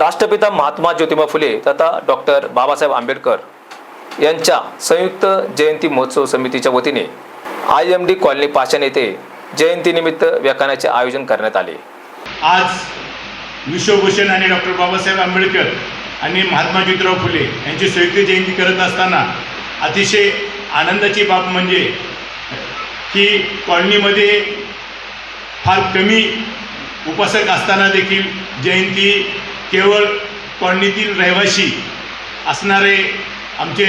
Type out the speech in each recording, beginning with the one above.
राष्ट्रपिता महात्मा ज्योतिबा फुले तथा डॉक्टर बाबासाहेब आंबेडकर यांच्या संयुक्त जयंती महोत्सव समितीच्या वतीने I M D colony Pashan येथे जयंतीनिमित्त व्याख्यानाचे आयोजन करण्यात आले. आज विश्वभूषण आणि डॉक्टर बाबासाहेब आंबेडकर आणि महात्मा ज्योतिराव फुले यांची संयुक्त जयंती करत असताना अतिशय आनंदाची बाब म्हणजे की कॉलनीमध्ये फार कमी उपासक असताना देखील जयंती केवळ कॉलनीतील रहिवासी असणारे आमचे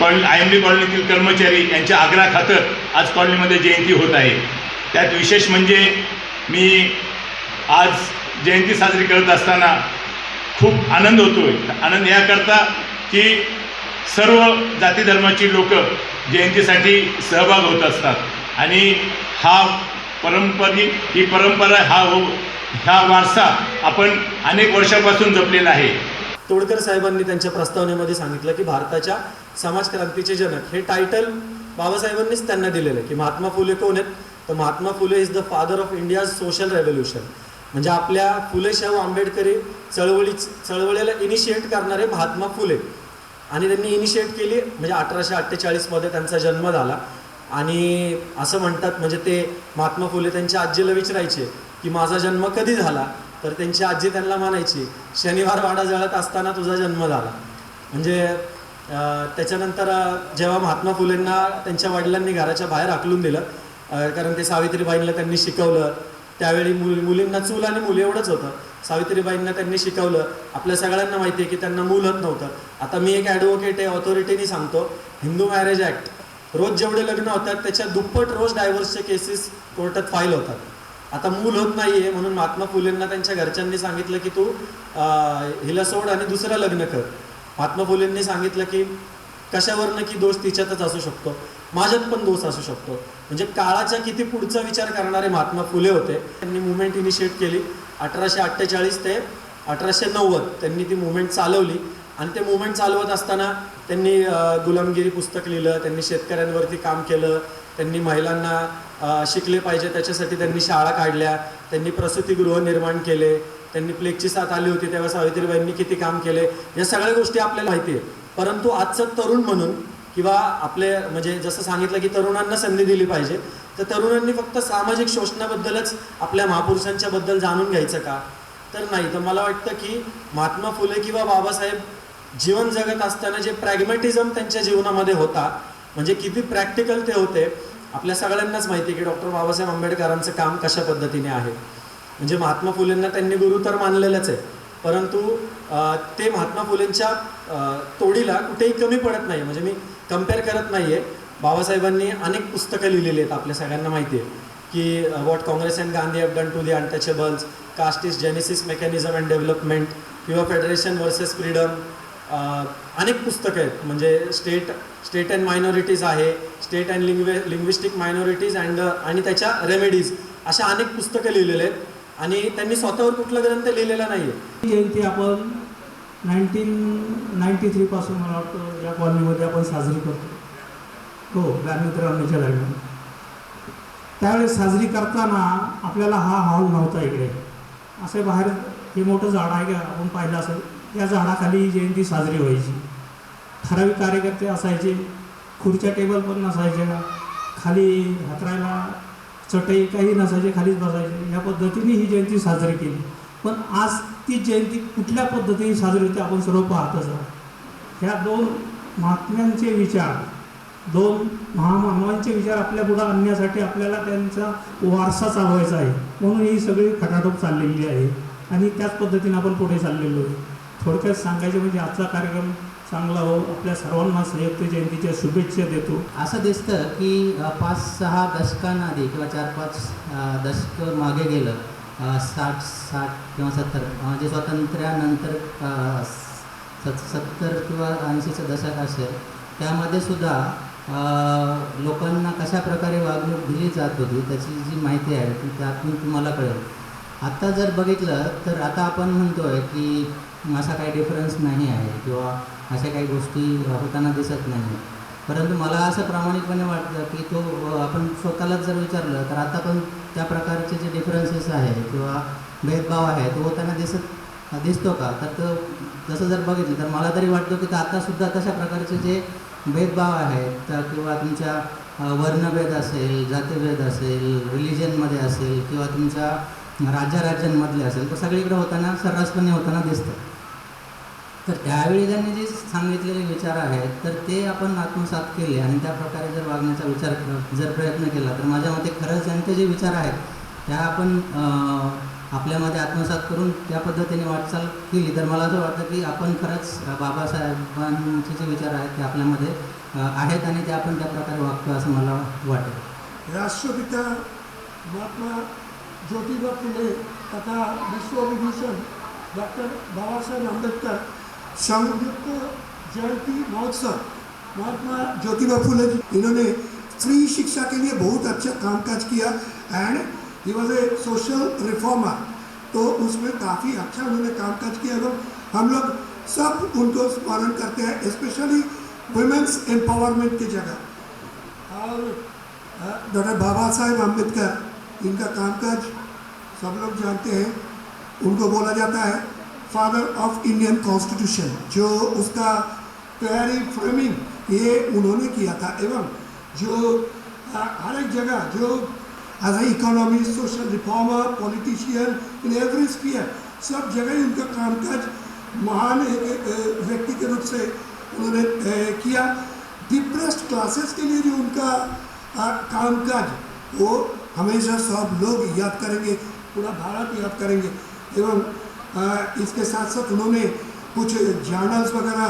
कॉल आय एम डी कॉलनीतील कर्मचारी यांच्या आग्रहाखातर आज कॉलनीमध्ये जयंती होत आहे. त्यात विशेष म्हणजे मी आज जयंती साजरी करत असताना खूप आनंद होतो आहे आनंद याकरता की सर्व जाती धर्माची लोक जयंतीसाठी सहभाग होत असतात. आणि हा परंपरी ही परंपरा हा हो हा वारसा आपण अनेक वर्षापासून जपलेला आहे. तोडकर साहेबांनी त्यांच्या प्रस्तावनेमध्ये सांगितलं की भारताच्या समाज क्रांतीचे जनक हे टायटल बाबासाहेबांनीच त्यांना दिलेलं आहे की महात्मा फुले कोण आहेत? तर Mahatma Phule is the father of India social revolution म्हणजे आपल्या फुले शाहू आंबेडकरी चळवळी चळवळीला इनिशिएट करणारे महात्मा फुले. आणि त्यांनी इनिशिएट केली म्हणजे अठराशे अठ्ठेचाळीसमध्ये त्यांचा जन्म झाला. आणि असं म्हणतात म्हणजे ते महात्मा फुले त्यांच्या आजीला विचारायचे की माझा जन्म कधी झाला? तर त्यांची आजी त्यांना म्हणायची शनिवार वाडा जळत असताना तुझा जन्म झाला. म्हणजे त्याच्यानंतर जेव्हा महात्मा फुलेंना त्यांच्या वडिलांनी घराच्या बाहेर हाकलून दिलं कारण ते सावित्रीबाईंना त्यांनी शिकवलं त्यावेळी मुल मुलींना चूल आणि मुली एवढंच होतं. सावित्रीबाईंना त्यांनी शिकवलं आपल्या सगळ्यांना माहिती आहे की त्यांना मूल होत नव्हतं. आता मी एक ॲडव्होकेट आहे ऑथॉरिटीनी सांगतो हिंदू मॅरेज ॲक्ट रोज जेवढे लग्न होतात त्याच्या दुप्पट रोज डायव्हर्सचे केसेस कोर्टात फाईल होतात. आता मूल होत नाही आहे म्हणून महात्मा फुलेंना त्यांच्या घरच्यांनी सांगितलं की तू हिला सोड आणि दुसरं लग्न कर. महात्मा फुलेंनी सांगितलं की कशावरनं की दोष तिच्यातच असू शकतो. माझ्यात पण दोष असू शकतो. म्हणजे काळाच्या किती पुढचा विचार करणारे महात्मा फुले होते. त्यांनी मुवमेंट इनिशिएट केली. अठराशे अठ्ठेचाळीस ते अठराशे नव्वद त्यांनी ती मुवमेंट चालवली. आणि ते मुवमेंट चालवत असताना त्यांनी गुलामगिरी पुस्तक लिहिलं त्यांनी शेतकऱ्यांवरती काम केलं त्यांनी महिलांना शिकले पाहिजे त्याच्यासाठी त्यांनी शाळा काढल्या त्यांनी प्रसूतीगृह निर्माण केले त्यांनी प्लेगची साथ आली होती तेव्हा सावित्रीबाईंनी किती काम केले या सगळ्या गोष्टी आपल्याला माहिती आहे. परंतु आजचं तरुण म्हणून किंवा आपले म्हणजे जसं सांगितलं की तरुणांना संधी दिली पाहिजे तर तरुणांनी फक्त सामाजिक शोषणाबद्दलच आपल्या महापुरुषांच्याबद्दल जाणून घ्यायचं का? तर नाही. तर मला वाटतं की महात्मा फुले किंवा बाबासाहेब जीवन जगत असताना जे प्रॅग्मॅटिझम त्यांच्या जीवनामध्ये होता म्हणजे किती प्रॅक्टिकल ते होते आपल्या सगळ्यांनाच माहिती आहे की डॉक्टर बाबासाहेब आंबेडकरांचं काम कशा पद्धतीने आहे. म्हणजे महात्मा फुलेंना त्यांनी गुरु तर मानलेलंच आहे परंतु ते महात्मा फुलेंच्या तोडीला कुठेही कमी पडत नाही. म्हणजे मी कंपेअर करत नाही आहे बाबासाहेबांनी अनेक पुस्तकं लिहिलेली आहेत आपल्या सगळ्यांना माहिती आहे की what Congress and Gandhi have done to the untouchables caste is genesis mechanism and development किंवा फेडरेशन वर्सेस फ्रीडम अनेक पुस्तकं आहेत. म्हणजे स्टेट स्टेट अँड मायनॉरिटीज आहे state and lingua linguistic minorities and आणि त्याच्या रेमेडीज अशा अनेक पुस्तकं लिहिलेले आहेत. आणि त्यांनी स्वतःवर कुठला ग्रंथ लिहिलेला नाही आहे जयंती आपण नाईन्टीन नाईन्टी थ्रीपासून मला वाटतं या कॉलनीमध्ये आपण साजरी करतो. हो गांधी रामणीच्या दरम्यान त्यावेळेस साजरी करताना आपल्याला हा हॉल नव्हता इकडे. असे बाहेर हे मोठं झाड आहे का? आपण पाहिलं असेल. या झाडाखाली ही जयंती साजरी व्हायची. ठराविक कार्यकर्ते असायचे खुर्च्या टेबल पण नसायच्या खाली हातरायला चटई काही नसायचे खालीच बसायचे. या पद्धतीने ही जयंती साजरी केली. पण आज ती जयंती कुठल्या पद्धतीने साजरी होते आपण सर्व पाहतच आहोत. ह्या दोन महात्म्यांचे विचार दोन महामानवांचे विचार आपल्या पुढं आणण्यासाठी आपल्याला त्यांचा वारसा चालवायचा आहे. म्हणून ही सगळी खटाटोप चाललेली आहे. आणि त्याच पद्धतीने आपण पुढे चाललेलो आहे. थोडक्यात सांगायचं म्हणजे आजचा कार्यक्रम चांगला हो. आपल्या सर्वांना संयुक्त जयंतीच्या शुभेच्छा देतो. असं दिसतं की पाच सहा दशकांआधी किंवा चार पाच दशक मागे गेलं साठ साठ किंवा सत्तर म्हणजे स्वातंत्र्यानंतर सत सत्तर किंवा ऐंशीचं दशक असेल त्यामध्ये सुद्धा लोकांना कशा प्रकारे वागणूक दिली जात होती त्याची जी माहिती आहे ती त्यातून तुम्हाला कळेल. आत्ता जर बघितलं तर आता आपण म्हणतोय की असा काही डिफरन्स नाही आहे किंवा अशा काही गोष्टी होताना दिसत नाही. परंतु मला असं प्रामाणिकपणे वाटतं की तो आपण स्वतःलाच जर विचारलं तर आता पण त्या प्रकारचे जे डिफरन्सेस आहे किंवा भेदभाव आहे तो होताना दिसत दिसतो का? तर तो तसं जर बघितलं तर मला तरी वाटतं की आतासुद्धा तशा प्रकारचे जे भेदभाव आहेत तर किंवा तुमच्या वर्णभेद असेल जातीभेद असेल रिलिजनमध्ये असेल किंवा तुमच्या राज्याराज्यांमधले असेल तर सगळीकडे होताना सर्रासपणे होताना दिसतं. तर त्यावेळी त्यांनी जे सांगितलेले विचार आहेत तर ते आपण आत्मसात केले आणि त्या प्रकारे जर वागण्याचा विचार जर प्रयत्न केला तर माझ्या मते खरंच त्यांचे जे विचार आहेत त्या आपण आपल्यामध्ये आत्मसात करून त्या पद्धतीने वाटचाल केली. तर मला असं वाटतं की आपण खरंच बाबासाहेबांचे जे विचार आहेत ते आपल्यामध्ये आहेत आणि ते आपण त्या प्रकारे वागतो असं मला वाटेल राष्ट्रपिता महात्मा ज्योतिबा फुले तथा विश्वविभूषण डॉक्टर बाबा साहेब अंबेडकर संयुक्त जयंती महोत्सव महात्मा ज्योतिबा फुले जी, इन्होंने फ्री शिक्षा के लिए बहुत अच्छा कामकाज KIA and he was a social reformer तो उसमें काफ़ी अच्छा उन्होंने कामकाज किया एवं हम लोग सब उनको स्मरण करते हैं स्पेशली वुमेन्स एम्पावरमेंट की जगह। और डॉक्टर बाबा साहेब अंबेडकर इनका कामकाज सब लोग जानते हैं। उनको बोला जाता है फादर ऑफ़ इंडियन कॉन्स्टिट्यूशन जो उसका तैयारी फ्रेमिंग ये उन्होंने किया था एवं जो हर एक जगह जो as a economy social reformer politician in every sphere सब जगह उनका कामकाज महान व्यक्ति के रूप से उन्होंने किया। डिप्रेस्ड क्लासेस के लिए जो उनका कामकाज वो हमेशा सब लोग याद करेंगे पूरा भारत याद करेंगे। एवं इसके साथ साथ उन्होंने कुछ जर्नल्स वगैरह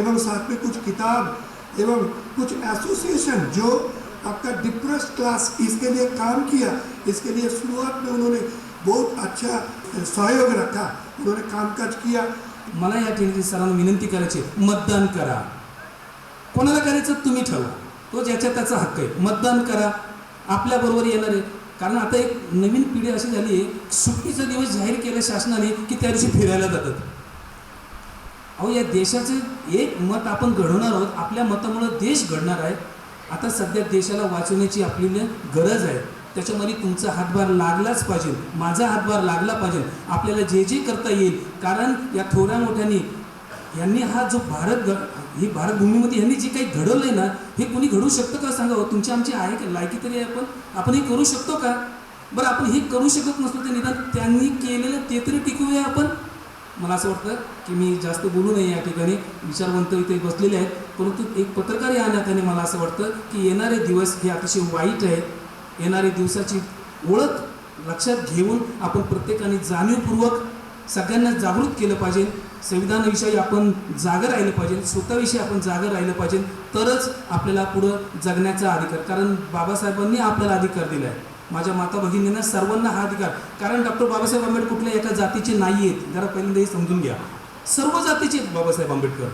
एवं साथ में कुछ किताब एवं कुछ एसोसिएशन जो आपका डिप्रेस क्लास इसके लिए काम किया इसके लिए शुरुआत में उन्होंने बहुत अच्छा सहयोग रखा। उन्होंने कामकाज किया। मला या ठिकाणी सरांना विनंती करायची मतदान करा. कोणाला करायचं? तुम्ही ठरवा. तो ज्याच्या त्याचा हक्क आहे. मतदान करा. आपल्याबरोबर येणार आहे कारण आता एक नवीन पिढी अशी झाली आहे सुट्टीचा दिवस जाहीर केला शासनाने की त्या दिवशी फिरायला जातात. अहो या देशाचं एक मत आपण घडवणार आहोत. आपल्या मतामुळं देश घडणार आहे. आता सध्या देशाला वाचवण्याची आपली गरज आहे. त्याच्यामध्ये तुमचा हातभार लागलाच पाहिजे. माझा हातभार लागला पाहिजे. आपल्याला जे जे करता येईल. कारण या थोड्या मोठ्यांनी यांनी हा जो भारत घ ही भारतभूमीमध्ये यांनी जे काही घडवलं आहे ना हे कोणी घडवू शकतं का? सांगावं हो. तुमची आमची आहे का? लायकी तरी आहे आपण आपण हे करू शकतो का? बरं आपण हे करू शकत नसतो ते निदान त्यांनी केलेलं ते तरी टिकवूया आपण. मला असं वाटतं की मी जास्त बोलू नये या ठिकाणी. विचारवंत इथे बसलेले आहेत. परंतु एक पत्रकार या नात्याने मला असं वाटतं की येणारे दिवस हे अतिशय वाईट आहेत. येणारे दिवसाची ओळख लक्षात घेऊन आपण प्रत्येकाने जाणीवपूर्वक सगळ्यांना जागृत केलं पाहिजे. संविधानाविषयी आपण जागं राहिलं पाहिजे स्वतःविषयी आपण जागं राहिलं पाहिजे तरच आपल्याला पुढं जगण्याचा अधिकार. कारण बाबासाहेबांनी आपल्याला अधिकार दिला आहे माझ्या माता भगिनींना सर्वांना हा अधिकार. कारण डॉक्टर बाबासाहेब आंबेडकर कुठल्या एका जातीचे नाही आहेत जरा पहिल्यांदा हे समजून घ्या. सर्व जातीचे बाबासाहेब आंबेडकर.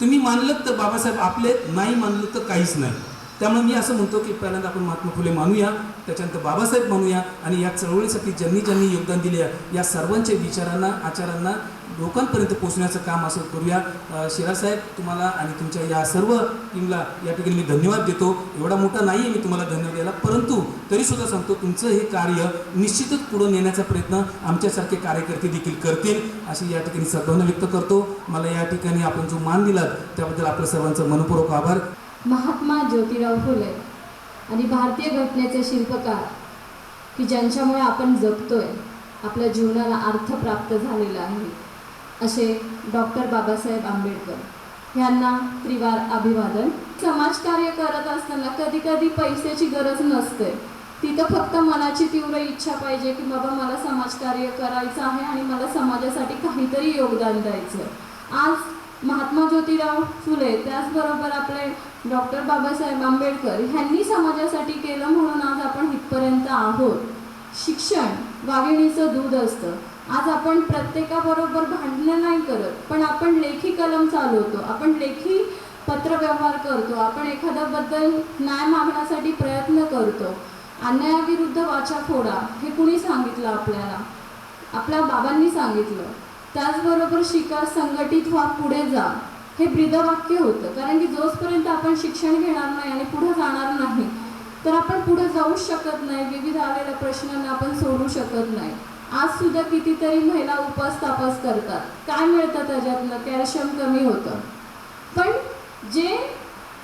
तुम्ही मानलं तर बाबासाहेब आपले नाही मानलं तर काहीच नाही. त्यामुळे मी असं म्हणतो की पहिल्यांदा आपण महात्मा फुले मानूया त्याच्यानंतर बाबासाहेब मानूया आणि या चळवळीसाठी ज्यांनी ज्यांनी योगदान दिले आहे या सर्वांच्या विचारांना आचारांना लोकांपर्यंत पोहोचण्याचं काम असं करूया. शिरासाहेब तुम्हाला आणि तुमच्या या सर्व टीमला या ठिकाणी मी धन्यवाद देतो. एवढा मोठा नाही आहे मी तुम्हाला धन्यवाद द्यायला परंतु तरीसुद्धा सांगतो तुमचं हे कार्य निश्चितच पुढं नेण्याचा प्रयत्न आमच्यासारखे कार्यकर्ते देखील करतील अशी या ठिकाणी सद्भावना व्यक्त करतो. मला या ठिकाणी आपण जो मान दिला त्याबद्दल आपल्या सर्वांचं मनपूर्वक आभार. महात्मा ज्योतिराव फुले आणि भारतीय घटनेचे शिल्पकार की ज्यांच्यामुळे आपण जगतोय आपल्या जीवनाला अर्थ प्राप्त झालेला आहे असे डॉक्टर बाबासाहेब आंबेडकर यांना त्रिवार अभिवादन. समाजकार्य करत असताना कधी कधी पैशाची गरज नसते. तिथं फक्त मनाची तीव्र इच्छा पाहिजे की बाबा मला समाजकार्य करायचं आहे आणि मला समाजासाठी काहीतरी योगदान द्यायचं आज महात्मा ज्योतिराव फुले त्याचबरोबर आपले डॉक्टर बाबासाहेब आंबेडकर ह्यांनी समाजासाठी केलं म्हणून आज आपण इथपर्यंत आहोत. शिक्षण वाघिणीचं दूध असतं. आज आपण प्रत्येकाबरोबर भांडणं नाही करत पण आपण लेखी कलम चालवतो आपण लेखी पत्रव्यवहार करतो आपण एखाद्याबद्दल न्याय मागण्यासाठी प्रयत्न करतो. अन्यायाविरुद्ध वाचा फोडा हे कुणी सांगितलं आपल्याला? आपल्या बाबांनी सांगितलं. त्याचबरोबर शिकार संघटित व्हा पुढे जा. हे ब्रीदवाक्य होतं. कारण की जोपर्यंत आपण शिक्षण घेणार नाही आणि पुढे जाणार नाही तर आपण पुढे जाऊच शकत नाही. विविध आलेल्या प्रश्नांना आपण सोडू शकत नाही. आज सुद्धा कितीतरी महिला उपास तापास करतात. काय मिळतं त्याच्यातनं कॅल्शियम कमी होतं. पण जे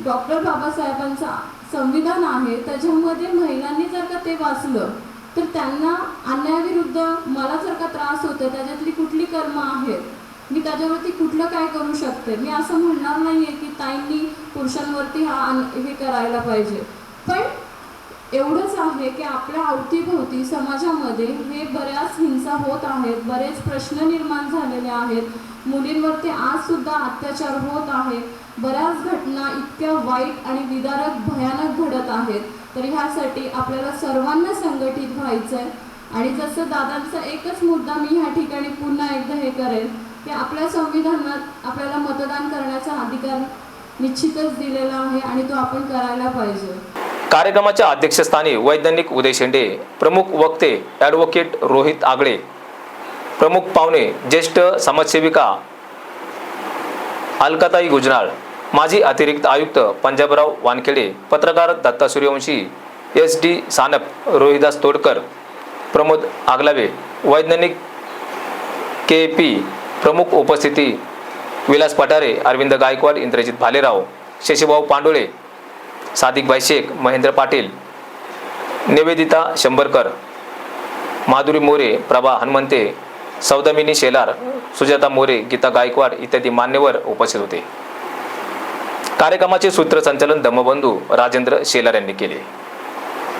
डॉक्टर बाबासाहेबांचा संविधान आहे त्याच्यामध्ये महिलांनी जर का ते वाचलं तर त्यांना अन्यायाविरुद्ध मला जर का त्रास होतो त्याच्यातली कुठली कर्म आहेत? मी त्याच्यावरती कुठलं काय करू शकते? मी असं म्हणणार नाहीये की ताईंनी पुरुषांवरती हा हे करायला पाहिजे. पण एवढंच आहे की आपल्या अवतीभोवती समाजामध्ये हे बऱ्याच हिंसा होत आहेत बरेच प्रश्न निर्माण झालेले आहेत. मुलींवरती आज सुद्धा अत्याचार होत आहे बऱ्याच घटना इतक्या वाईट आणि विदारक भयानक घडत आहेत. तर ह्यासाठी आपल्याला सर्वांना संघटित व्हायचं आहे आणि जसं दादांचा एकच मुद्दा मी ह्या ठिकाणी पुन्हा एकदा हे करेन की आपल्या संविधानात आपल्याला मतदान करण्याचा अधिकार निश्चितच दिलेला आहे आणि तो आपण करायला पाहिजे. कार्यक्रमाच्या अध्यक्षस्थानी वैज्ञानिक उदय शेंडे प्रमुख वक्ते ॲडव्होकेट रोहित आगळे प्रमुख पाहुणे ज्येष्ठ समाजसेविका अलकाताई गुजराळ माजी अतिरिक्त आयुक्त पंजाबराव वानखेडे पत्रकार दत्ता सूर्यवंशी एस डी सानप रोहिदास तोडकर प्रमोद आगलावे वैज्ञानिक के पी प्रमुख उपस्थिती विलास पठारे अरविंद गायकवाड इंद्रजित भालेराव शशीभाऊ पांडुळे सादिकबाई शेख महेंद्र पाटील निवेदिता शंभरकर माधुरी मोरे प्रभा हनुमंते सौदामिनी शेलार सुजाता मोरे गीता गायकवाड इत्यादी मान्यवर उपस्थित होते. कार्यक्रमाचे सूत्रसंचालन धम्मबंधू राजेंद्र शेलार यांनी केले.